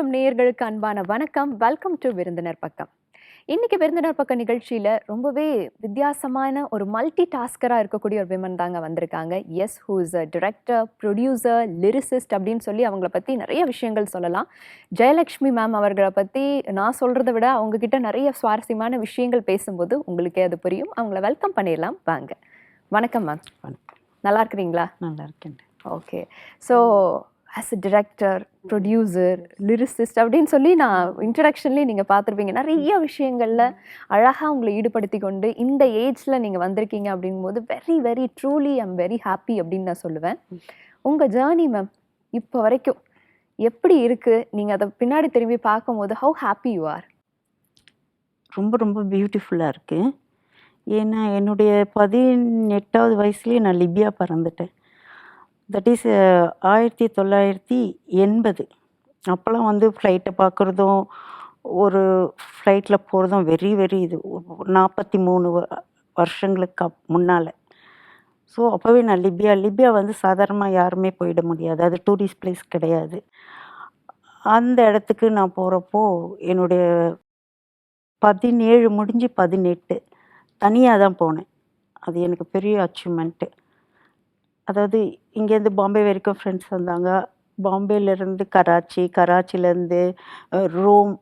புதுயுகம் நேயர்களுக்கு அன்பான வணக்கம். வெல்கம் டு விருந்தினர் பக்கம். இன்னைக்கு விருந்தினர் பக்க நிகழ்ச்சியில ரொம்பவே வித்தியாசமான ஒரு மல்டி டாஸ்கரா இருக்கக்கூடிய ஒரு விமன் தாங்க வந்திருக்காங்க. Yes who is a director producer lyricist அப்படின்னு சொல்லி அவங்கள பத்தி நிறைய விஷயங்கள் சொல்லலாம். ஜெயலக்ஷ்மி மேம் அவர்களை பத்தி நான் சொல்றதை விட அவங்க கிட்ட நிறைய சுவாரஸ்யமான விஷயங்கள் பேசும்போது உங்களுக்கே அது புரியும். அவங்கள வெல்கம் பண்ணிடலாம். வாங்க. வணக்கம் மேம் வணக்கம். நல்லா இருக்கிறீங்களா? நல்லா இருக்கேன். Okay so as a director producer lyricist அப்படின்னு சொல்லி நான் இன்ட்ரடக்ஷன்லேயே நீங்கள் பார்த்துருப்பீங்க. நிறைய விஷயங்களில் அழகாக உங்களை ஈடுபடுத்தி கொண்டு இந்த ஏஜில் நீங்கள் வந்திருக்கீங்க அப்படிங்கும்போது very very truly I'm very happy அப்படின்னு நான் சொல்லுவேன். உங்கள் ஜேர்னி மேம் இப்போ வரைக்கும் எப்படி இருக்குது நீங்கள் அதை பின்னாடி திரும்பி பார்க்கும்போது ஹவு ஹாப்பி யூ ஆர் ரொம்ப ரொம்ப பியூட்டிஃபுல்லாக இருக்குது ஏன்னா என்னுடைய பதினெட்டாவது வயசுலேயே நான் லிபியா பறந்துட்டேன். தட் இஸ் ஆயிரத்தி தொள்ளாயிரத்தி எண்பது. அப்போல்லாம் வந்து ஃப்ளைட்டை பார்க்குறதும் ஒரு ஃப்ளைட்டில் போகிறதும் வெரி வெரி இது. நாற்பத்தி மூணு வருஷங்களுக்கு அப் முன்னால். ஸோ அப்போவே நான் லிபியா லிபியா வந்து சாதாரணமாக யாருமே போயிட முடியாது. அது டூரிஸ்ட் பிளேஸ் கிடையாது. அந்த இடத்துக்கு நான் போகிறப்போ என்னுடைய பதினேழு முடிஞ்சு பதினெட்டு. தனியாக தான் போனேன். அது எனக்கு பெரிய அச்சீவ்மெண்ட்டு அதாவது இங்கேருந்து பாம்பே வரைக்கும் ஃப்ரெண்ட்ஸ் வந்தாங்க. பாம்பேலேருந்து கராச்சி கராச்சிலேருந்து ரோம்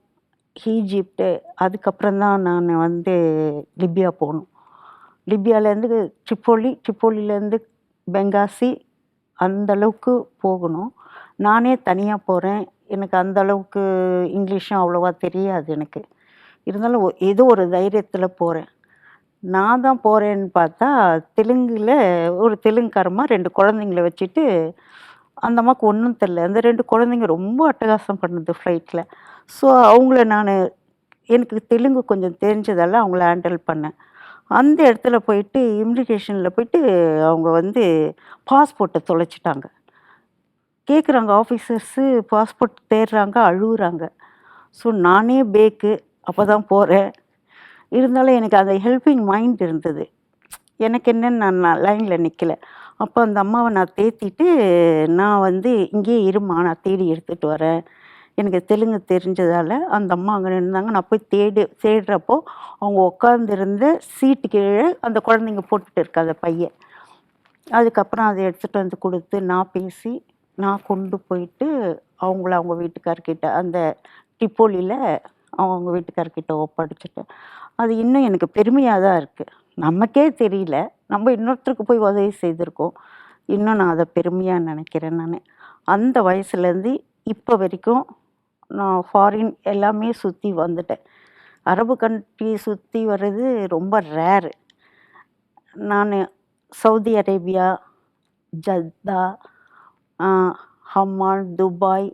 ஈஜிப்டு அதுக்கப்புறம் தான் நான் வந்து லிபியா போகணும் லிபியாலேருந்து ட்ரிப்போலி ட்ரிப்போலிலேருந்து பெங்காசி அந்தளவுக்கு போகணும். நானே தனியாக போகிறேன் எனக்கு அந்த அளவுக்கு இங்கிலீஷும் அவ்வளோவா தெரியாது எனக்கு. இருந்தாலும் ஏதோ ஒரு தைரியத்தில் போகிறேன் நான் தான் போகிறேன்னு பார்த்தா தெலுங்கில் ஒரு தெலுங்குக்காரமா ரெண்டு குழந்தைங்கள வச்சுட்டு அந்த அம்மாவுக்கு ஒன்றும் தெரில அந்த ரெண்டு குழந்தைங்க ரொம்ப அட்டகாசம் பண்ணுது ஃப்ளைட்டில் ஸோ அவங்கள நான் எனக்கு தெலுங்கு கொஞ்சம் தெரிஞ்சதால அவங்கள ஹேண்டில் பண்ணேன். அந்த இடத்துல போயிட்டு இமிக்ரேஷனில் போயிட்டு அவங்க வந்து பாஸ்போர்ட்டை தொலைச்சிட்டாங்க. கேட்குறாங்க ஆஃபீஸர்ஸு பாஸ்போர்ட் தேடுறாங்க அழுகுறாங்க. ஸோ நானே பேக்கு அப்போ தான் போகிறேன் இருந்தாலும் எனக்கு அந்த ஹெல்பிங் மைண்ட் இருந்தது. எனக்கு என்னன்னு நான் நான் லைனில் நிற்கல அப்போ அந்த அம்மாவை நான் தேத்திட்டு நான் வந்து இங்கேயே இருமா நான் தேடி எடுத்துகிட்டு வரேன். எனக்கு தெலுங்கு தெரிஞ்சதால் அந்த அம்மா அங்கே நின்றாங்க நான் போய் தேடி தேடுறப்போ அவங்க உட்காந்துருந்த சீட்டு கீழே அந்த குழந்தைங்க போட்டுட்டு இருக்கு அந்த பையன். அதுக்கப்புறம் அதை எடுத்துகிட்டு வந்து கொடுத்து நான் பேசி நான் கொண்டு போயிட்டு அவங்கள அவங்க வீட்டுக்கார்கிட்ட அந்த டிப்போலியில் அவங்க வீட்டுக்கார்கிட்ட ஒப்படைச்சிட்டேன். அது இன்னும் எனக்கு பெருமையாக தான் இருக்குது நமக்கே தெரியல. நம்ம இன்னொருத்தருக்கு போய் உதவி செய்திருக்கோம். இன்னும் நான் அதை பெருமையாக நினைக்கிறேன் நான். அந்த வயசுலேருந்து இப்போ வரைக்கும் நான் ஃபாரின் எல்லாமே சுற்றி வந்துட்டேன். அரபு கண்ட்ரி சுற்றி வர்றது ரொம்ப ரேரு நான் சவுதி அரேபியா ஜத்தா ஹம்மான் துபாய்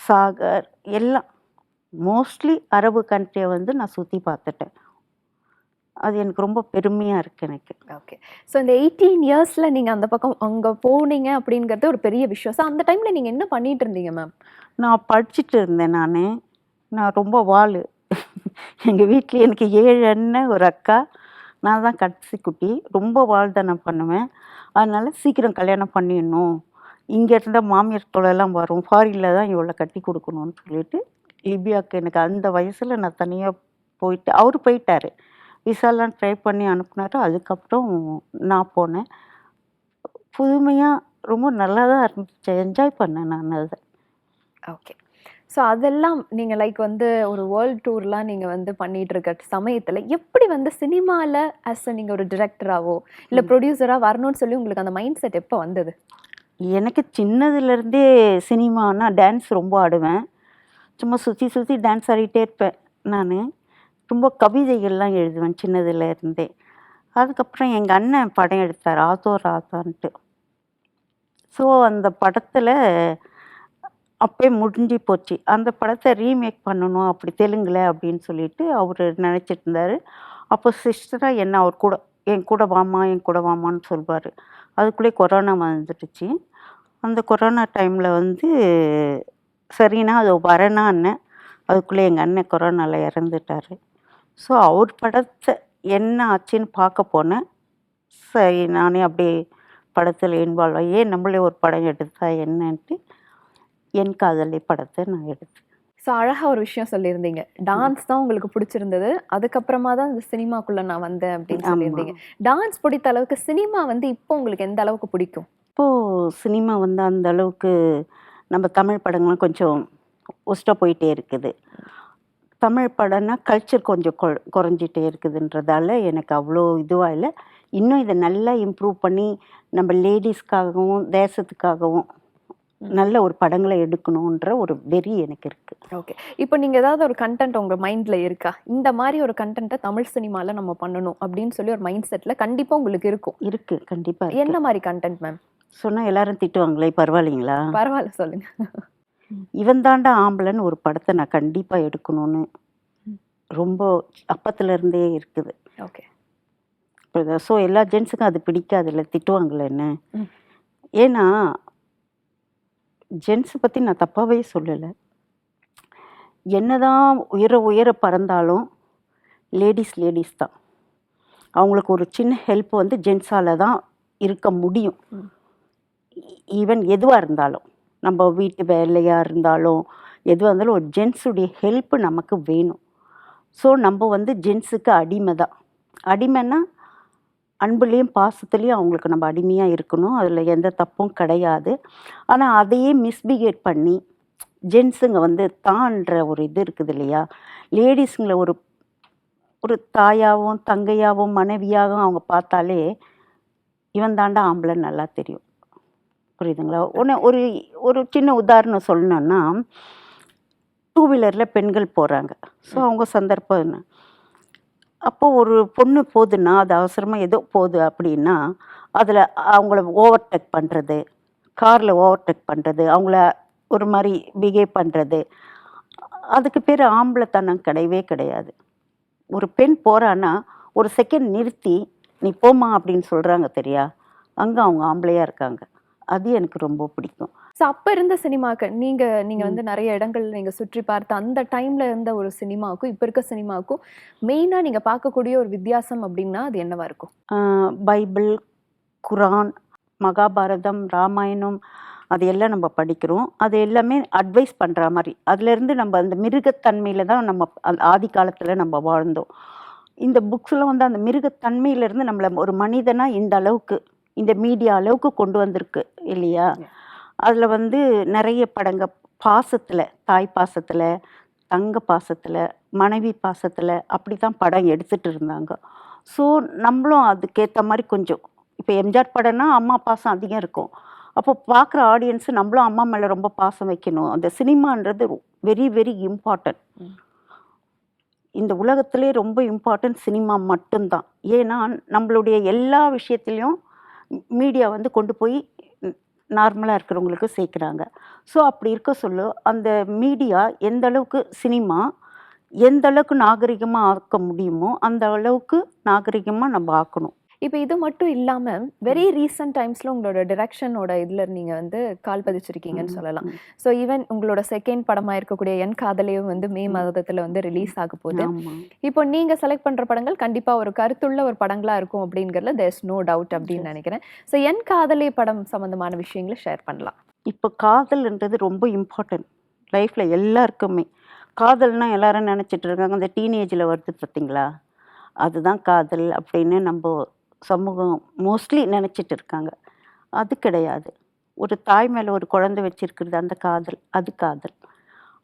சாகர் எல்லாம் மோஸ்ட்லி அரபு கண்ட்ரியை வந்து நான் சுற்றி பார்த்துட்டேன். அது எனக்கு ரொம்ப பெருமையாக இருக்குது எனக்கு. ஓகே ஸோ இந்த எயிட்டீன் இயர்ஸில் நீங்கள் அந்த பக்கம் அங்கே போனீங்க அப்படிங்கிறது ஒரு பெரிய விஷயம். ஸோ அந்த டைமில் நீங்கள் என்ன பண்ணிட்டு இருந்தீங்க மேம் நான் படிச்சுட்டு இருந்தேன் நான். நான் ரொம்ப வாள் எங்கள் வீட்டில் எனக்கு ஏழு அண்ணன் ஒரு அக்கா. நான் தான் கடைசி குட்டி. ரொம்ப வாழ்தனம் பண்ணுவேன். அதனால சீக்கிரம் கல்யாணம் பண்ணிடணும். இங்கே இருந்தால் மாமியார் தொலைலாம் வரும். ஃபாரினில் தான் இவ்வளோ கட்டி கொடுக்கணும்னு சொல்லிட்டு லிபியாவுக்கு எனக்கு அந்த வயசில் நான் தனியாக போயிட்டு அவர் போயிட்டாரு. விசாலாம் ட்ரை பண்ணி அனுப்புனாரு. அதுக்கப்புறம் நான் போனேன். புதுமையாக ரொம்ப நல்லா தான் இருந்துச்சு. என்ஜாய் பண்ணேன் நான் அதை. ஓகே ஸோ அதெல்லாம் நீங்கள் லைக் வந்து ஒரு வேர்ல்ட் டூர்லாம் நீங்கள் வந்து பண்ணிட்டு இருக்க சமயத்தில் எப்படி வந்து சினிமாவில் ஆஸ் நீங்கள் ஒரு டிரெக்டராகவோ இல்லை. ப்ரொடியூசராக வரணும்னு சொல்லி உங்களுக்கு அந்த மைண்ட் செட் எப்போ வந்தது? எனக்கு சின்னதுலேருந்தே சினிமானா டான்ஸ் ரொம்ப ஆடுவேன். சும்மா சுற்றி சுற்றி டான்ஸ் ஆடிட்டே இருப்பேன். நான் ரொம்ப கவிதைகள்லாம் எழுதுவேன் சின்னதில் இருந்தே. அதுக்கப்புறம் எங்கள் அண்ணன் படம் எடுத்தார் ஆதோ ராதான்ட்டு. ஸோ அந்த படத்தில் அப்பயே முடிஞ்சு போச்சு. அந்த படத்தை ரீமேக் பண்ணணும் அப்படி தெலுங்குல அப்படின்னு சொல்லிட்டு அவர் நினச்சிட்டு இருந்தார். அப்போ சிஸ்டராக என்ன அவர் கூட என் கூட வாமா என் கூட வாமான்னு சொல்வார். அதுக்குள்ளே கொரோனா வந்துடுச்சு. அந்த கொரோனா டைமில் வந்து சரிண்ணா அது வரேனா அண்ணன் அதுக்குள்ளே எங்கள் அண்ணன் கொரோனாவில் இறந்துட்டார். ஸோ அவர் படத்தை என்ன ஆச்சுன்னு பார்க்க போனேன். சரி நானே அப்படியே படத்தில் இன்வால்வ் ஆகி ஏன் நம்மளே ஒரு படம் எடுத்தா என்னன்ட்டு என் காதலை படத்தை நான் எடுத்தேன். ஸோ அழகா ஒரு விஷயம் சொல்லியிருந்தீங்க. டான்ஸ் தான் உங்களுக்கு பிடிச்சிருந்தது. அதுக்கப்புறமா தான் இந்த சினிமாக்குள்ள நான் வந்தேன் அப்படின்னு சொல்லியிருந்தீங்க. டான்ஸ் பிடித்த அளவுக்கு சினிமா வந்து இப்போ உங்களுக்கு எந்த அளவுக்கு பிடிக்கும்? இப்போது சினிமா வந்து அந்த அளவுக்கு நம்ம தமிழ் படங்கள்லாம் கொஞ்சம் ஒஸ்ட்டாக போயிட்டே இருக்குது. தமிழ் படம்னா கல்ச்சர் கொஞ்சம் கொ குறைஞ்சிட்டே இருக்குதுன்றதால எனக்கு அவ்வளோ இதுவாக இல்லை. இன்னும் இதை நல்லா இம்ப்ரூவ் பண்ணி நம்ம லேடிஸ்க்காகவும் தேசத்துக்காகவும் நல்ல ஒரு படங்களை எடுக்கணுன்ற ஒரு வெறி எனக்கு இருக்குது ஓகே இப்போ நீங்க ஏதாவது ஒரு கண்டென்ட் உங்க மைண்ட்ல இருக்கா? இந்த மாதிரி ஒரு கண்டென்ட்டை தமிழ் சினிமால நம்ம பண்ணணும் அப்படின்னு சொல்லி ஒரு மைண்ட் செட்ல கண்டிப்பா உங்களுக்கு இருக்கும். இருக்குது கண்டிப்பாக என்ன மாதிரி கண்டென்ட் மேம் சொன்னால் எல்லாரும் திட்டுவாங்களே பரவாயில்லைங்களா? பரவாயில்ல சொல்லுங்க. இவன் தாண்டா ஆம்பளைன்னு ஒரு படத்தை நான் கண்டிப்பாக எடுக்கணும்னு ரொம்ப அப்பத்துல இருந்தே இருக்குது. ஓகே. ஸோ எல்லா ஜென்ஸுக்கும் அது பிடிக்காதுல்ல திட்டுவாங்கல்ல என்ன. ஏன்னா ஜென்ஸை பற்றி நான் தப்பாகவே சொல்லலை. என்னதான் உயர உயர பறந்தாலும் லேடிஸ் லேடிஸ் தான். அவங்களுக்கு ஒரு சின்ன ஹெல்ப் வந்து ஜென்ஸால் தான் இருக்க முடியும். ஈவன் எதுவாக இருந்தாலும் நம்ம வீட்டு வேலையாக இருந்தாலும் எதுவாக இருந்தாலும் ஒரு ஜென்ஸுடைய ஹெல்ப்பு நமக்கு வேணும். ஸோ நம்ம வந்து ஜென்ஸுக்கு அடிமை தான். அடிமைன்னா அன்புலேயும் பாசத்துலேயும் அவங்களுக்கு நம்ம அடிமையாக இருக்கணும். அதில் எந்த தப்பும் கிடையாது. ஆனால் அதையே மிஸ்பிஹேட் பண்ணி ஜென்ஸுங்க வந்து தான்ற ஒரு இது இருக்குது இல்லையா? லேடிஸுங்களை ஒரு ஒரு தாயாகவும் தங்கையாகவும் மனைவியாகவும் அவங்க பார்த்தாலே இவன் தாண்டா ஆம்பளை நல்லா தெரியும். புரியுதுங்களா? ஒன்று ஒரு ஒரு சின்ன உதாரணம் சொல்லணும்னா டூ வீலரில் பெண்கள் போகிறாங்க ஸோ அவங்க சந்தர்ப்பம் என்ன? அப்போ ஒரு பொண்ணு போகுதுன்னா அது அவசரமாக ஏதோ போகுது அப்படின்னா அதில் அவங்கள ஓவர்டேக் பண்ணுறது காரில் ஓவர்டேக் பண்ணுறது அவங்கள ஒரு மாதிரி பிஹேவ் பண்ணுறது அதுக்கு பேர் ஆம்பளைத்தனம் கிடையவே கிடையாது. ஒரு பெண் போகிறான்னா ஒரு செகண்ட் நிறுத்தி நீ போம்மா அப்படின்னு சொல்கிறாங்க தெரியா? அங்கே அவங்க ஆம்பளையாக இருக்காங்க. அது எனக்கு ரொம்ப பிடிக்கும். ஸோ அப்ப இருந்த சினிமாக்கு நீங்க நீங்க ம். வந்து நிறைய இடங்கள் நீங்க சுற்றி பார்த்த அந்த டைம்ல இருந்த ஒரு சினிமாவுக்கும் இப்ப இருக்க சினிமாவுக்கும் மெயினா நீங்க பார்க்கக்கூடிய ஒரு வித்தியாசம் அப்படின்னா அது என்னவா இருக்கும்? பைபிள் குரான் மகாபாரதம் ராமாயணம் அது எல்லாம் நம்ம படிக்கிறோம். அது எல்லாமே அட்வைஸ் பண்ணுற மாதிரி. அதுலேருந்து நம்ம அந்த மிருகத்தன்மையில் தான் நம்ம அந்த ஆதி காலத்தில் நம்ம வாழ்ந்தோம். இந்த புக்ஸ்லாம் வந்து அந்த மிருகத்தன்மையிலேருந்து நம்மளை ஒரு மனிதனாக இந்த அளவுக்கு இந்த மீடியா அளவுக்கு கொண்டு வந்திருக்கு இல்லையா. அதில் வந்து நிறைய படங்க பாசத்தில் தாய் பாசத்தில் தங்க பாசத்தில் மனைவி பாசத்தில் அப்படி தான் படம் எடுத்துகிட்டு இருந்தாங்க. ஸோ நம்மளும் அதுக்கேற்ற மாதிரி கொஞ்சம் இப்போ எம்ஜிஆர் படம்னா அம்மா பாசம் அதிகம் இருக்கும். அப்போ பார்க்குற ஆடியன்ஸு நம்மளும் அம்மா மேலே ரொம்ப பாசம் வைக்கணும். அந்த சினிமான்றது வெரி வெரி இம்பார்ட்டன்ட். இந்த உலகத்திலே ரொம்ப இம்பார்ட்டன்ட் சினிமா மட்டும்தான். ஏன்னா நம்மளுடைய எல்லா விஷயத்துலையும் மீடியா வந்து கொண்டு போய் நார்மலாக இருக்கிறவங்களுக்கு சேர்க்குறாங்க. ஸோ அப்படி இருக்க சொல்ல அந்த மீடியா எந்த அளவுக்கு சினிமா எந்த அளவுக்கு நாகரிகமாக ஆக்க முடியுமோ அந்த அளவுக்கு நாகரிகமாக நம்ம ஆக்கணும். இப்போ இது மட்டும் இல்லாம வெரி ரீசன்ட் டைம்ஸ்ல உங்களோட டிரெக்ஷனோட இதுல நீங்க வந்து கால் பதிச்சிருக்கீங்கன்னு சொல்லலாம். ஸோ ஈவன் உங்களோட செகண்ட் படமா இருக்கக்கூடிய என் காதலையும் வந்து மே. மாதத்துல வந்து ரிலீஸ் ஆக போகுது. இப்போ நீங்க செலக்ட் பண்ற படங்கள் கண்டிப்பா ஒரு கருத்துள்ள ஒரு படங்களா இருக்கும் அப்படிங்கறதுல தேர்ஸ் நோ டவுட் அப்படின்னு. நினைக்கிறேன். ஸோ என் காதலை படம் சம்பந்தமான விஷயங்களை ஷேர் பண்ணலாம். இப்போ காதல்ன்றது ரொம்ப இம்பார்ட்டன்ட் லைஃப்பில் எல்லாருக்குமே. காதல்னா எல்லாரும் நினச்சிட்டு இருக்காங்க. அந்த டீனேஜில் வருது பார்த்தீங்களா? அதுதான் காதல் அப்படின்னு நம்ம சமூகம் மோஸ்ட்லி நினச்சிட்டு இருக்காங்க அது கிடையாது. ஒரு தாய் மேலே ஒரு குழந்தை வச்சிருக்கிறது அந்த காதல் அது காதல்.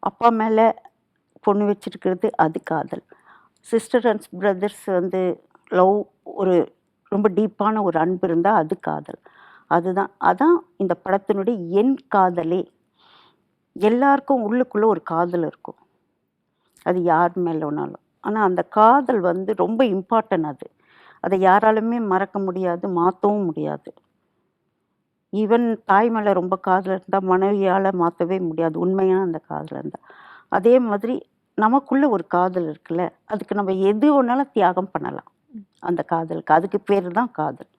அப்பா மேலே பொண்ணு வச்சிருக்கிறது அது காதல். சிஸ்டர் அண்ட் பிரதர்ஸ் வந்து லவ் ஒரு ரொம்ப டீப்பான ஒரு அன்பு இருந்தால் அது காதல். அதுதான். அதான் இந்த படத்தினுடைய என் காதலே. எல்லாருக்கும் உள்ளுக்குள்ளே ஒரு காதல் இருக்கும். அது யார் மேலோனாலும். ஆனால் அந்த காதல் வந்து ரொம்ப இம்பார்ட்டன் அது. அதை யாராலுமே மறக்க முடியாது மாற்றவும் முடியாது. ஈவன் தாய் மேலே ரொம்ப காதல் இருந்தால் மனைவியால் மாற்றவே முடியாது உண்மையான அந்த காதல் இருந்தால் அதே மாதிரி நமக்குள்ளே ஒரு காதல் இருக்குல்ல அதுக்கு நம்ம எது வேணாலும் தியாகம் பண்ணலாம். அந்த காதலுக்கு அதுக்கு பேர் தான் காதல்.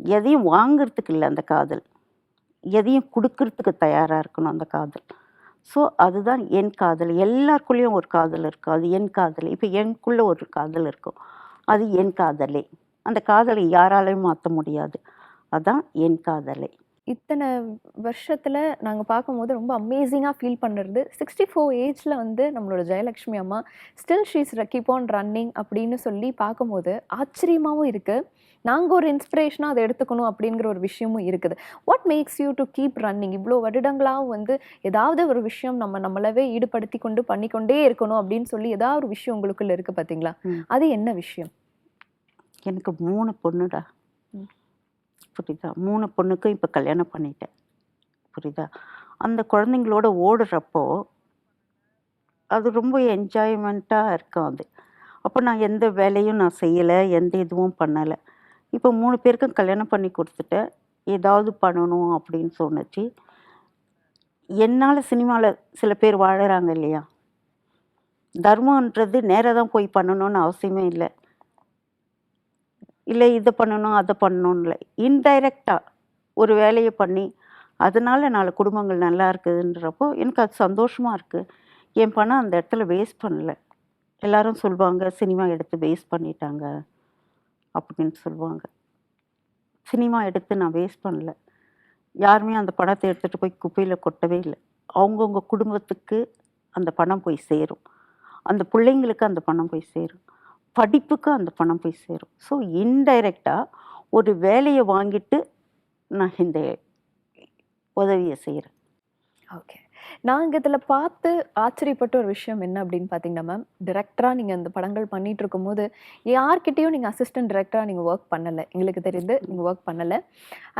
எதையும் வாங்கிறதுக்கு இல்லை அந்த காதல். எதையும் கொடுக்கறதுக்கு தயாராக இருக்கணும் அந்த காதல். ஸோ அதுதான் என் காதல். எல்லாருக்குள்ளேயும் ஒரு காதல் இருக்கும் அது என் காதல். இப்போ எனக்குள்ளே ஒரு காதல் இருக்கும். அது என் காதலே. அந்த காதலை யாராலையும் மாற்ற முடியாது. அதான் என் காதலே. இத்தனை வருஷத்தில் நாங்கள் பார்க்கும்போது ரொம்ப அமேசிங்காக ஃபீல் பண்ணுறது சிக்ஸ்டி ஃபோர் ஏஜில் வந்து நம்மளோட ஜெயலக்ஷ்மி அம்மா still she's keep on running அப்படின்னு சொல்லி பார்க்கும்போது ஆச்சரியமாகவும் இருக்குது நாங்க ஒரு இன்ஸ்பிரேஷனா அதை எடுத்துக்கணும் அப்படிங்கிற ஒரு விஷயமும் இருக்குது. What makes you to keep running இவ்வளோ வருடங்களாக வந்து ஏதாவது ஒரு விஷயம் நம்ம நம்மளவே ஈடுபடுத்தி கொண்டு பண்ணிக்கொண்டே இருக்கணும் அப்படின்னு சொல்லி ஏதாவது ஒரு விஷயம் உங்களுக்குள்ள இருக்கு பாத்தீங்களா? ம். அது என்ன விஷயம்? எனக்கு மூணு பொண்ணுடா. புரியுதா? மூணு பொண்ணுக்கும் இப்போ கல்யாணம் பண்ணிட்டேன். புரியுதா? அந்த குழந்தைங்களோட ஓடுறப்போ அது ரொம்ப என்ஜாய்மெண்ட்டாக இருக்கும் அது. அப்போ நான் எந்த வேலையும் நான் செய்யலை எந்த இதுவும் பண்ணலை. இப்போ மூணு பேருக்கும் கல்யாணம் பண்ணி கொடுத்துட்டேன் ஏதாவது பண்ணணும் அப்படின்னு சொன்னுச்சு. என்னால் சினிமாவில் சில பேர் வாழுறாங்க இல்லையா? தர்மன்றது நேராக தான் போய் பண்ணணும்னு அவசியமே இல்லை. இல்லை இதை பண்ணணும் அதை பண்ணணும் இல்லை. இன்டைரக்டாக ஒரு வேலையை பண்ணி அதனால் நாலு குடும்பங்கள் நல்லா இருக்குதுன்றப்போ எனக்கு அது சந்தோஷமாக இருக்குது என் பணம் அந்த இடத்துல வேஸ்ட் பண்ணல. எல்லாரும் சொல்லுவாங்க சினிமா எடுத்து வேஸ்ட் பண்ணிட்டாங்க. அப்படின்னு சொல்லுவாங்க. சினிமா எடுத்து நான் வேஸ்ட் பண்ணல. யாருமே அந்த பணத்தை எடுத்துகிட்டு போய் குப்பையில் கொட்டவே இல்லை. அவங்கவுங்க குடும்பத்துக்கு அந்த பணம் போய் சேரும். அந்த பிள்ளைங்களுக்கு அந்த பணம் போய் சேரும். படிப்புக்கு அந்த பணம் போய் சேரும். ஸோ இன்டைரக்டாக ஒரு வேலையை வாங்கிட்டு நான் இந்த உதவியை செய்கிறேன் ஓகே நாங்கள் இதில் பார்த்து ஆச்சரியப்பட்ட ஒரு விஷயம் என்ன அப்படின்னு பார்த்தீங்கன்னா மேம் டிரெக்டராக நீங்கள் அந்த படங்கள் பண்ணிட்டு இருக்கும்போது யார்கிட்டயும் நீங்கள் அசிஸ்டன்ட் டிரெக்டராக நீங்கள் ஒர்க் பண்ணலை. எங்களுக்கு தெரியுது நீங்கள் ஒர்க் பண்ணலை.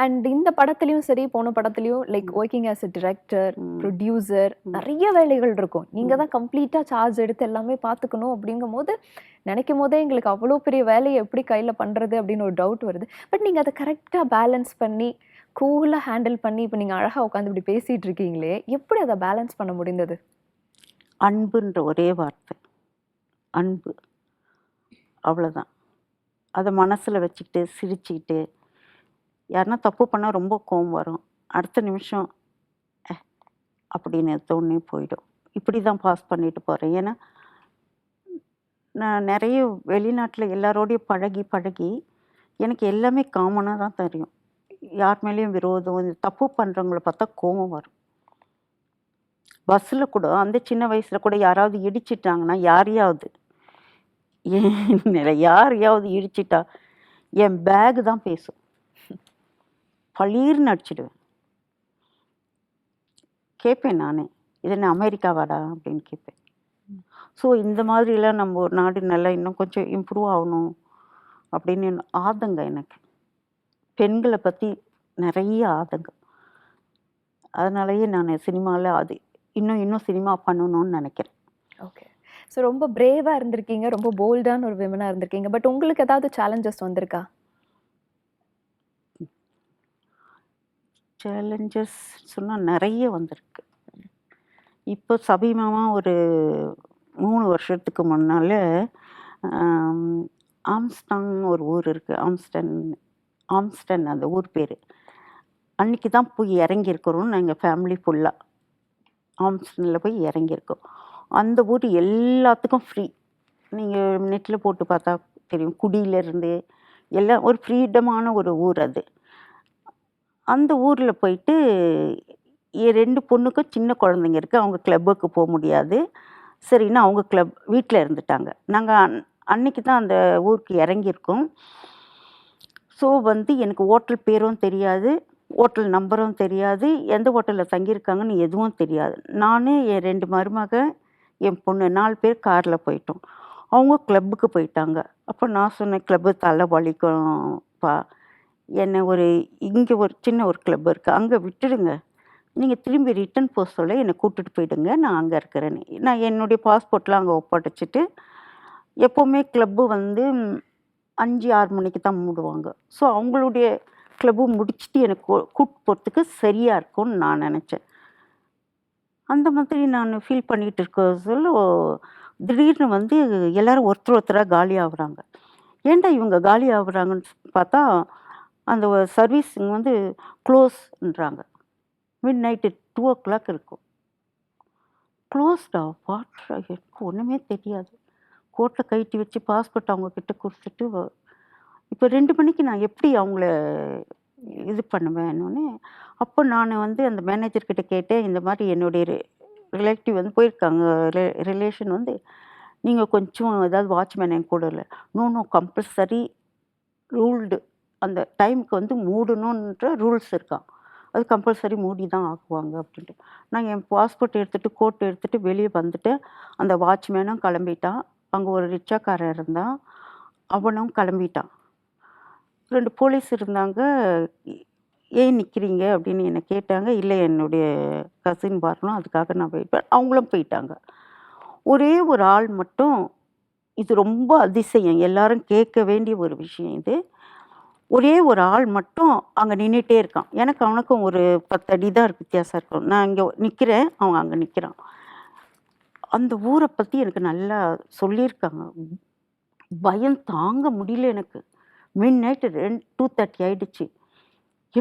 அண்ட் இந்த படத்துலையும் சரி போன படத்துலையும் like working as a director. Producer. நிறைய வேலைகள் இருக்கும். நீங்கள் தான் கம்ப்ளீட்டாக சார்ஜ் எடுத்து எல்லாமே பார்த்துக்கணும் அப்படிங்கும் போது நினைக்கும் போதே எங்களுக்கு அவ்வளோ பெரிய வேலையை எப்படி கையில் பண்ணுறது அப்படின்னு ஒரு டவுட் வருது. பட் நீங்கள் அதை கரெக்டாக பேலன்ஸ் பண்ணி கூலாக ஹேண்டில் பண்ணி இப்போ நீங்கள் அழகாக உட்காந்து இப்படி பேசிகிட்டு இருக்கீங்களே எப்படி அதை பேலன்ஸ் பண்ண முடிந்தது? அன்புன்ற ஒரே வார்த்தை. அன்பு. அவ்வளோதான் அதை மனசில் வச்சுக்கிட்டு சிரிச்சுக்கிட்டு யாருன்னா தப்பு பண்ணால் ரொம்ப கோவம் வரும். அடுத்த நிமிஷம் அப்படின்னு தோணி போயிடும். இப்படி தான் பாஸ் பண்ணிட்டு போகிறேன் ஏன்னா நான் நிறைய வெளிநாட்டில் எல்லாரோடையும் பழகி பழகி எனக்கு எல்லாமே காமனாக தான் தெரியும். யார் மேலேயும் விரோதம் தப்பு பண்ணுறவங்கள பார்த்தா கோபம் வரும். பஸ்ஸில் கூட அந்த சின்ன வயசில் கூட யாராவது இடிச்சிட்டாங்கன்னா யாரையாவது? என்னை யாரையாவது இடிச்சிட்டா? என் பேக் தான் பேசும். பளீர்னு அடிச்சிடுவேன். கேட்பேன் நானே. இது என்ன அமெரிக்காவாடா? அப்படின்னு கேட்பேன். ஸோ இந்த மாதிரிலாம் நம்ம ஒரு நாடு நல்லா இன்னும் கொஞ்சம் இம்ப்ரூவ் ஆகணும் அப்படின்னு ஆதங்க ஆதங்கம் எனக்கு. பெண்களை பற்றி நிறைய ஆதங்கம் அதனாலயே நான் சினிமாவில் அது இன்னும் இன்னும் சினிமா பண்ணணும்னு நினைக்கிறேன். ஓகே ஸோ ரொம்ப பிரேவாக இருந்திருக்கீங்க ரொம்ப போல்டான ஒரு விமனாக இருந்திருக்கீங்க. பட் உங்களுக்கு ஏதாவது சேலஞ்சஸ் வந்திருக்கா? சேலஞ்சஸ் சொன்னால் நிறைய வந்திருக்கு. இப்போ சமீபமாக ஒரு மூணு வருஷத்துக்கு முன்னால் ஆம்ஸ்டாங் ஒரு ஊர் இருக்குது ஆம்ஸ்டன் ஆம்ஸ்டன் அந்த ஊர் பேர். அன்னைக்கு தான் போய் இறங்கியிருக்கிறோம். நாங்கள் ஃபேமிலி ஃபுல்லாக ஆம்ஸ்டனில் போய் இறங்கியிருக்கோம். அந்த ஊர் எல்லாத்துக்கும் ஃப்ரீ நீங்கள் நெட்டில் போட்டு பார்த்தா தெரியும். குடியிலேருந்து எல்லாம் ஒரு ஃப்ரீடமான ஒரு ஊர் அது. அந்த ஊரில் போயிட்டு என் ரெண்டு பொண்ணுக்கும் சின்ன குழந்தைங்க இருக்குது அவங்க கிளப்புக்கு போக முடியாது. சரின்னு அவங்க கிளப் வீட்டில் இருந்துட்டாங்க. நாங்கள் அன் அன்னைக்கு தான் அந்த ஊருக்கு இறங்கியிருக்கோம். ஸோ வந்து எனக்கு ஹோட்டல் பேரும் தெரியாது ஹோட்டல் நம்பரும் தெரியாது எந்த ஹோட்டலில் தங்கியிருக்காங்கன்னு எதுவும் தெரியாது. நான் என் ரெண்டு மருமக என் பொண்ணு நாலு பேர் காரில் போயிட்டோம். அவங்க கிளப்புக்கு போயிட்டாங்க. அப்போ நான் சொன்னேன் கிளப்பு தலை வலிக்கும்ப்பா. என்னை ஒரு இங்கே ஒரு சின்ன ஒரு கிளப் இருக்குது அங்கே விட்டுடுங்க. நீங்கள் திரும்பி ரிட்டர்ன் போக சொல்ல என்னை கூட்டிட்டு போயிடுங்க. நான் அங்கே இருக்கிறேன்னு. நான் என்னுடைய பாஸ்போர்ட்லாம் அங்கே ஒப்படைச்சிட்டு எப்போவுமே கிளப்பு வந்து அஞ்சு ஆறு மணிக்கு தான் மூடுவாங்க. ஸோ அவங்களுடைய கிளப்பு முடிச்சுட்டு எனக்கு கூட்டு போகிறதுக்கு சரியாக இருக்கும்னு நான் நினச்சேன். அந்த மாதிரி நான் ஃபீல் பண்ணிகிட்டு இருக்க சொல்ல திடீர்னு வந்து எல்லோரும் ஒருத்தர் ஒருத்தராக காலி ஆகுறாங்க. ஏன்டா இவங்க காலி ஆகுறாங்கன்னு பார்த்தா அந்த சர்வீஸிங் வந்து க்ளோஸ்ன்றாங்க midnight two o'clock இருக்கும் க்ளோஸ்டா வாட்ரா எனக்கு ஒன்றுமே தெரியாது. கோர்ட்டில் கைட்டி வச்சு பாஸ்போர்ட் அவங்கக்கிட்ட கொடுத்துட்டு இப்போ ரெண்டு மணிக்கு நான் எப்படி அவங்கள இது பண்ணுவேன்னு அப்போ நான் வந்து அந்த மேனேஜர்கிட்ட கேட்டேன் இந்த மாதிரி என்னுடைய ரிலேட்டிவ் வந்து போயிருக்காங்க ரிலேஷன் வந்து நீங்கள் கொஞ்சம் ஏதாவது வாட்ச்மேன் என் கூட இல்லை. நோ நோ கம்பல்சரி ரூல்டு அந்த டைமுக்கு வந்து மூடணுன்ற ரூல்ஸ் இருக்கான் அது கம்பல்சரி மூடி தான் ஆக்குவாங்க அப்படின்ட்டு. நான் என் பாஸ்போர்ட் எடுத்துகிட்டு கோட் எடுத்துகிட்டு வெளியே வந்துட்டு அந்த வாட்ச்மேனும் கிளம்பிட்டான். அங்கே ஒரு ரிக்ஷாக்காரன் இருந்தான். அவனும் கிளம்பிட்டான். ரெண்டு போலீஸ் இருந்தாங்க. ஏன் நிற்கிறீங்க அப்படின்னு என்னை கேட்டாங்க. இல்லை என்னுடைய கசின் வரணும் அதுக்காக நான் போயிட்டேன். அவங்களும் போயிட்டாங்க. ஒரே ஒரு ஆள் மட்டும் இது ரொம்ப அதிசயம். எல்லாரும் கேட்க வேண்டிய ஒரு விஷயம் இது. ஒரே ஒரு ஆள் மட்டும் அங்கே நின்றுட்டே இருக்கான். எனக்கு அவனுக்கும் ஒரு பத்து அடி தான் வித்தியாசம் இருக்கும். நான் இங்கே நிற்கிறேன் அவன் அங்கே நிற்கிறான் அந்த ஊரை பற்றி எனக்கு நல்லா சொல்லியிருக்காங்க. பயம் தாங்க முடியல எனக்கு. மின் நைட்டு ரெண்டு டூ தேர்ட்டி ஆயிடுச்சு.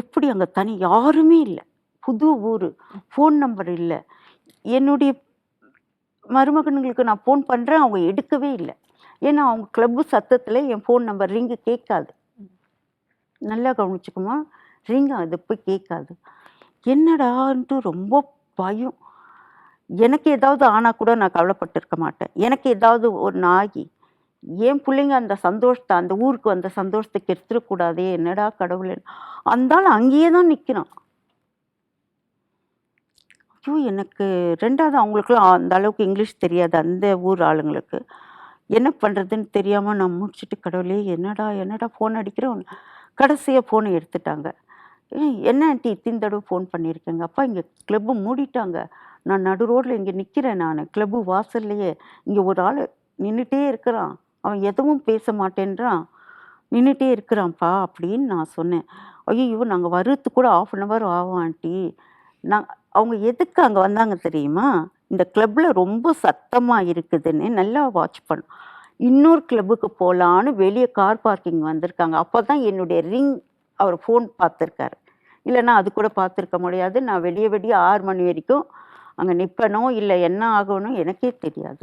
எப்படி அங்கே தனி யாருமே இல்லை. புது ஊர் ஃபோன் நம்பர் இல்லை. என்னுடைய மருமகனுங்களுக்கு நான் ஃபோன் பண்ணுறேன் அவங்க எடுக்கவே இல்லை. ஏன்னா அவங்க கிளப்பு சத்தத்தில் என் ஃபோன் நம்பர் ரிங்கு கேட்காது. நல்லா கவனிச்சுக்குமா. ரிங் அது போய் கேட்காது. என்னடான்ட்டு ரொம்ப பயம். எனக்கு ஏதாவது ஆனால் கூட நான் கவலைப்பட்டிருக்க மாட்டேன். எனக்கு ஏதாவது ஒரு ஆகி என் பிள்ளைங்க அந்த சந்தோஷத்தை அந்த ஊருக்கு வந்த சந்தோஷத்தை கெடுத்துடக்கூடாதே என்னடா கடவுளே. அந்தாலும் அங்கேயே தான் நிற்கிறான் ஐயோ எனக்கு ரெண்டாவது அவங்களுக்குலாம் அந்த அளவுக்கு இங்கிலீஷ் தெரியாது அந்த ஊர் ஆளுங்களுக்கு. என்ன பண்ணுறதுன்னு தெரியாமல் நான் முடிச்சுட்டு கடவுளே என்னடா என்னடா ஃபோன் அடிக்கிறோம் கடைசியாக ஃபோனை எடுத்துட்டாங்க. என்ன ஆண்டி இத்தனை தடவை ஃபோன் பண்ணியிருக்கேங்க அப்பா இங்கே கிளப்பு மூடிட்டாங்க. நான் நடு ரோட்டில் இங்கே நிற்கிறேன் நான். கிளப்பு வாசல்லையே. இங்கே ஒரு ஆள் நின்றுட்டே இருக்கிறான். அவன் எதுவும் பேச மாட்டேன்றான். நின்றுட்டே இருக்கிறான்ப்பா அப்படின்னு நான் சொன்னேன். ஐயோ நாங்கள் வர்றது கூட ஆஃப் அன் ஹவர் ஆகும் ஆண்டி. நான் அவங்க எதுக்கு அங்கே வந்தாங்க தெரியுமா? இந்த கிளப்பில் ரொம்ப சத்தமாக இருக்குதுன்னு நல்லா வாட்ச் பண்ணோம். இன்னொரு கிளப்புக்கு போகலான்னு வெளியே கார் பார்க்கிங் வந்திருக்காங்க. அப்போ தான் என்னுடைய ரிங் அவர் ஃபோன் பார்த்துருக்காரு. இல்லைன்னா அது கூட பார்த்துருக்க முடியாது. நான் வெளியே வெளியே ஆறு மணி வரைக்கும் அங்கே நிற்பனோ இல்லை என்ன ஆகணும் எனக்கே தெரியாது.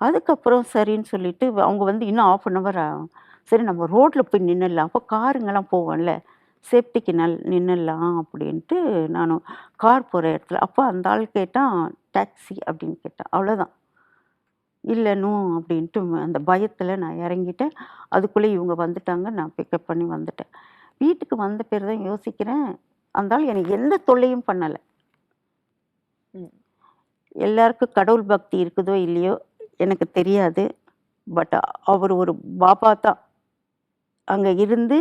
அதுக்கப்புறம் சரின்னு சொல்லிட்டு அவங்க வந்து இன்னும் ஆஃப் அன் ஹவர் ஆகும் சரி நம்ம ரோட்டில் போய் நின்றுடலாம் அப்போ காருங்கெல்லாம் போவோம்ல. சேஃப்டிக்கு நல் நின்றுடலாம் அப்படின்ட்டு நானும் கார் போகிற இடத்துல அப்போ அந்த ஆள் கேட்டான் டாக்ஸி அப்படின்னு கேட்டேன். அவ்வளோதான் இல்லைன்னு அப்படின்ட்டு அந்த பயத்தில் நான் இறங்கிட்டேன். அதுக்குள்ளே இவங்க வந்துட்டாங்க. நான் பிக்கப் பண்ணி வந்துட்டேன். வீட்டுக்கு வந்த பேர் தான் யோசிக்கிறேன். அந்த ஆள் எனக்கு எந்த தொல்லையும் பண்ணலை. எல்லாருக்கும் கடவுள் பக்தி இருக்குதோ இல்லையோ எனக்கு தெரியாது. பட் அவர் ஒரு பாபா தான். அங்கே இருந்து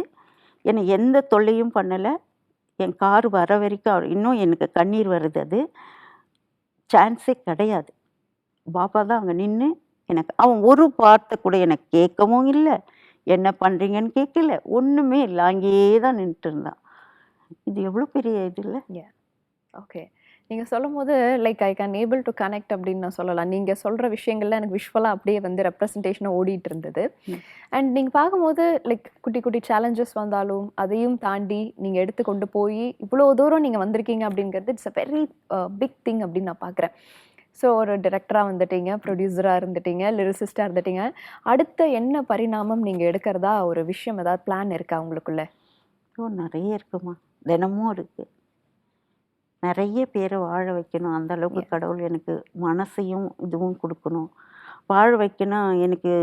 என்னை எந்த தொல்லையும் பண்ணலை. என் கார் வர வரைக்கும் அவர் இன்னும் எனக்கு கண்ணீர் வருது அது. சான்ஸே கிடையாது. பாபா தான் அங்கே நின்று எனக்கு அவன் ஒரு வார்த்தை கூட எனக்கு கேட்கவும் இல்லை. என்ன பண்ணுறீங்கன்னு கேட்கல. ஒன்றுமே இல்லை. அங்கேயே தான் நின்றுட்டு இருந்தான் இது எவ்வளோ பெரிய இது இல்லை? ஓகே நீங்கள் சொல்லும்போது like I can able to connect அப்படின்னு நான் சொல்லலாம். நீங்கள் சொல்கிற விஷயங்கள்ல எனக்கு விஷுவலாக அப்படியே வந்து ரெப்ரசன்டேஷனாக ஓடிட்டு இருந்தது. அண்ட் நீங்கள் பார்க்கும்போது லைக் குட்டி குட்டி சேலஞ்சஸ் வந்தாலும் அதையும் தாண்டி நீங்கள் எடுத்து கொண்டு போய் இவ்வளோ தூரம் நீங்கள் வந்திருக்கீங்க அப்படிங்கிறது it's a very big thing அப்படின்னு நான் பார்க்குறேன். ஸோ ஒரு டிரெக்டராக வந்துட்டீங்க ப்ரொடியூசராக இருந்துட்டீங்க லிரிசிஸ்டாக இருந்துட்டீங்க. அடுத்த என்ன பரிணாமம் நீங்கள் எடுக்கிறதா ஒரு விஷயம் ஏதாவது பிளான் இருக்கா உங்களுக்குள்ள? ஐயோ நிறைய இருக்குமா. தினமும் இருக்கு. நிறைய பேரை வாழ வைக்கணும். அந்த அளவுக்கு. கடவுள் எனக்கு மனசையும் இதுவும் கொடுக்கணும். வாழ வைக்கணும் எனக்கு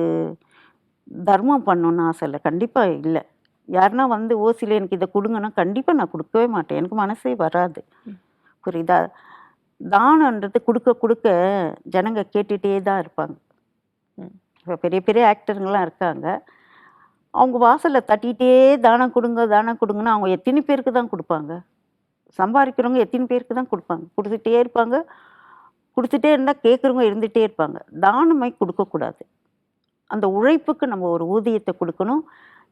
தர்மம் பண்ணணும்னு ஆசை இல்லை. கண்டிப்பாக இல்லை. யாருன்னா வந்து ஓசியில் எனக்கு இதை கொடுங்கன்னா கண்டிப்பாக நான் கொடுக்கவே மாட்டேன். எனக்கு மனசே வராது. புரியுதா? தானன்றது கொடுக்க கொடுக்க ஜனங்க கேட்டுகிட்டே தான் இருப்பாங்க. இப்போ பெரிய பெரிய ஆக்டருங்கெல்லாம் இருக்காங்க. அவங்க வாசலில் தட்டிகிட்டே தானம் கொடுங்க தானம் கொடுங்கன்னா அவங்க எத்தனை பேருக்கு தான் கொடுப்பாங்க? சம்பாதிக்கிறவங்க எத்தனை பேருக்கு தான் கொடுப்பாங்க? கொடுத்துட்டே இருப்பாங்க. கொடுத்துட்டே இருந்தால் கேட்குறவங்க இருந்துகிட்டே இருப்பாங்க. தானமை கொடுக்கக்கூடாது அந்த உழைப்புக்கு நம்ம ஒரு ஊதியத்தை கொடுக்கணும்.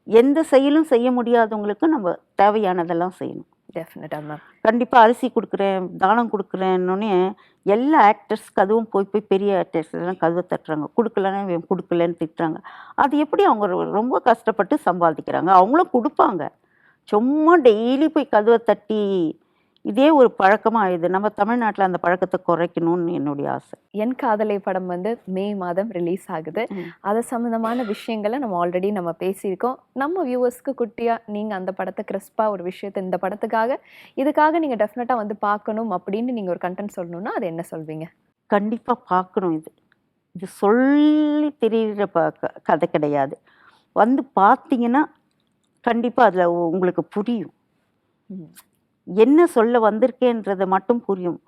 எந்த செயலும் செய்ய முடியாதவங்களுக்கு நம்ம தேவையானதெல்லாம் செய்யணும். டெஃபினட்டாக மேம் கண்டிப்பாக அரிசி கொடுக்குறேன் தானம் கொடுக்குறேன்னொன்னே எல்லா ஆக்டர்ஸ்க்கு அதுவும் போய் போய் பெரிய ஆக்டர்ஸ்லாம் கதுவை கதவை தட்டுறாங்க. கொடுக்கலன்னு கொடுக்கலன்னு திட்டுறாங்க. அது எப்படி அவங்க ரொம்ப கஷ்டப்பட்டு சம்பாதிக்கிறாங்க? அவங்களும் கொடுப்பாங்க. சும்மா டெய்லி போய் கதவை தட்டி இதே ஒரு பழக்கமாக ஆயிடுது நம்ம தமிழ்நாட்டில் அந்த பழக்கத்தை குறைக்கணும்னு என்னுடைய ஆசை. என் காதலை படம் வந்து மே மாதம் ரிலீஸ் ஆகுது. அது சம்மந்தமான விஷயங்களை நம்ம ஆல்ரெடி நம்ம பேசியிருக்கோம். நம்ம வியூவர்ஸ்க்கு குட்டியாக நீங்கள் அந்த படத்தை கிறிஸ்பாக ஒரு விஷயத்தை இந்த படத்துக்காக இதுக்காக நீங்கள் டெஃபினட்டாக வந்து பார்க்கணும் அப்படின்னு நீங்கள் ஒரு கண்டென்ட் சொல்லணும்னா அது என்ன சொல்வீங்க? கண்டிப்பாக பார்க்கணும் இது. இது சொல்லி தெரிகிற ப கதை கிடையாது. வந்து பார்த்தீங்கன்னா கண்டிப்பாக அதில் உங்களுக்கு புரியும். என்ன சொல்ல வந்திருக்கேன்றதை மட்டும் புரியும்.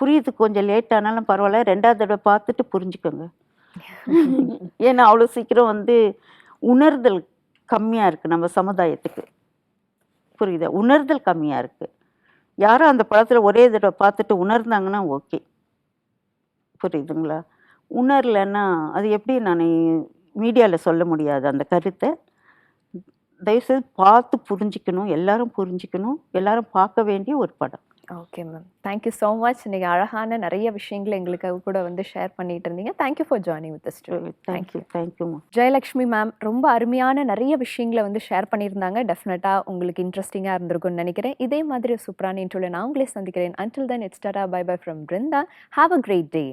புரியறதுக்கு கொஞ்சம் லேட் ஆனாலும் பரவாயில்ல. ரெண்டாவது தடவை பார்த்துட்டு புரிஞ்சுக்கோங்க. ஏன்னா அவ்வளோ சீக்கிரம் வந்து உணர்தல் கம்மியாக இருக்குது நம்ம சமுதாயத்துக்கு. புரியுதா? உணர்தல் கம்மியாக இருக்குது யாரும் அந்த படத்தில் ஒரே தடவை பார்த்துட்டு உணர்ந்தாங்கன்னா ஓகே புரியுதுங்களா? உணரலைன்னா அது எப்படி நான் மீடியாவில் சொல்ல முடியாது அந்த கருத்தை? தயவுசெய்து பார்த்து புரிஞ்சுக்கணும் எல்லாரும் புரிஞ்சுக்கணும் எல்லாரும் பார்க்க வேண்டிய ஒரு படம். Okay ma'am thank you so much நீங்கள் அழகான நிறைய விஷயங்களை எங்களுக்கு கூட வந்து ஷேர் பண்ணிட்டு இருந்தீங்க. Thank you for joining with story thank you தேங்க்யூம்மா ஜெயலக்ஷ்மி மேம் ரொம்ப அருமையான நிறைய விஷயங்களை வந்து ஷேர் பண்ணியிருந்தாங்க. டெஃபினட்டாக உங்களுக்கு இன்ட்ரெஸ்டிங்காக இருந்திருக்கும்னு நினைக்கிறேன். இதே மாதிரி சூப்பரான இன்ட்ரோல நான் உங்களே சந்திக்கிறேன். Until then it's tata bye bye from Brinda have a great day